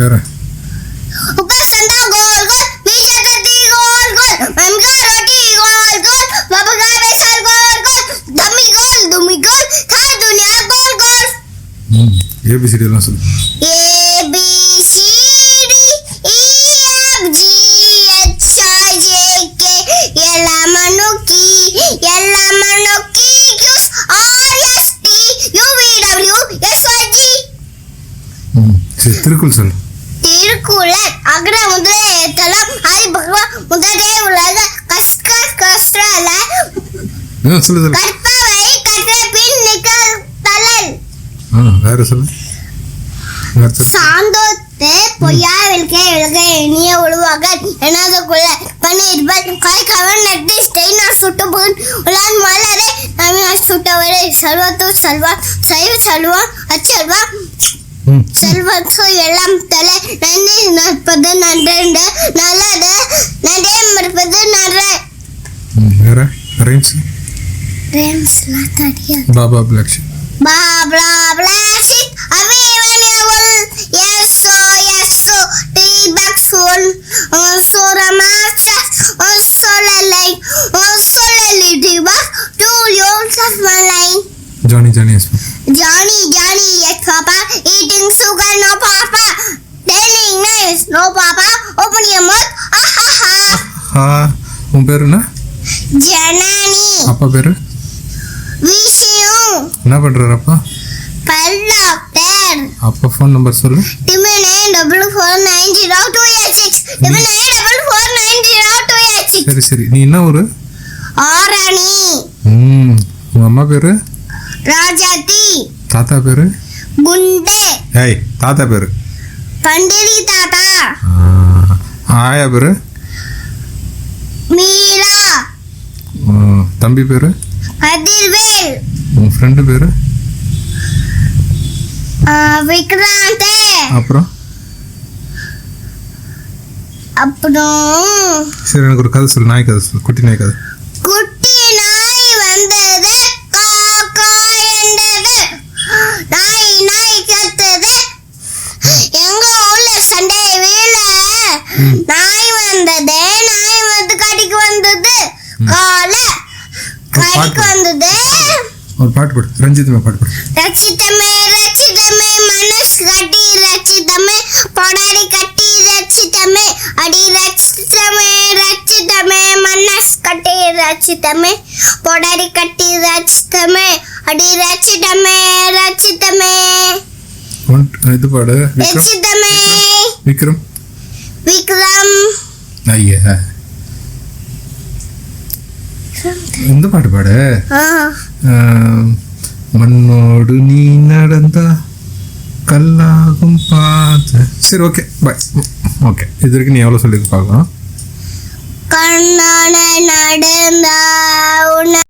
घर ऊपर अंडा ये भी सीरियल ना सुन A B C D E F G H I J K ಎಲ್ಲ ಮನುಕಿ ಎಲ್ಲ ಮನುಕಿ Q R S T U V W X Y Z Thirukkural sir Thirukkural. அகர முதல எழுத்தலாம் ஆதி பகவான் முதலே ஆ சொல்லு சொல்லு. கற்பவை கற்ற பின் ஆ வேற சொல்லு. சாந்தோத்து பொய்யா விழுக்க விழுக இனிய உழுவாக எனது குள்ள. பண்ணி இருப்பல் காய் கவன் நட்டு ஸ்டெயினா சுட்டு போன் உலான் மலரே தமிழ் சுட்டவரே. செல்வத்து செல்வா சைவ செல்வா அச்செல்வா ம் செல்வத்து எல்லாம் தலை நன்றி நற்பது நன்றண்டு நல்லது நன்றே மறுப்பது நன்ற ம் வேற ரைம்ஸ் ரேம்ஸ்லாம் தெரியாது baa baa black sheep Blah blah blah shit. Everyone you will. Yes so yes so. Three bags full. On so the master. On so the line. Eating sugar no papa. Telling nice no papa. Open your mouth. Ah உன் பேர் என்ன Janani. அப்பா பேர் Vishnu. என்ன பண்ணுறாரு அப்பா Pal doctor. அப்பா phone number சொல்லு Triple nine double four nine zero two eight six. Triple nine double four nine zero two eight six. சரி சரி நீ என்ன ஊர் ஆரணி ம் உங்கள் அம்மா பேர் ராஜாத்தி தாத்தா பேர் குண்டே. ஏய் தாத்தா பேர். பண்டிரி தாத்தா. ஆயா பேர்? மீரா. தம்பி பேர்? கதிர்வேல் உன் ஃப்ரெண்டு பேர்? விக்ராந்தே. அப்புறம்? அப்புறம் சரி எனக்கு ஒரு கதை சொல்லு நாய் கதை சொல்லு குட்டி நாய் கதை குட்டி நாய் வந்தது காக்கா என்றது நாய் நாய் கத்தது எங்க ஊர்ல சண்டை வீல ம். நாய் வந்தது நாய் வந்து கடிக்கு வந்தது. கால கடிக்கு வந்தது. ஒரு பாட்டு போடு. ரஞ்சித் பாட்டு போடு. ரச்சிதமே ரச்சிதமே மனசு கட்டி ரச்சிதமே பொடாடி கட்டி ரச்சிதமே அடி ரச்சிதமே ரச்சிதமே மனசு கட்டி ரச்சிதமே பொடாடி கட்டி ரச்சிதமே அடி ரச்சிதமே ஒன் இது பாடு. ரச்சிதமே. விக்ரம். இந்த பாட்டு பாடு ஆ, ஆம், மண்ணோடு நீ நடந்தா கல்லாகும் பாத சரி ஓகே பாய் ஓகே இது வரைக்கும் நீ எவ்வளோ சொல்லியிருக்கு பார்க்கலாம் கண்ணான நடந்தா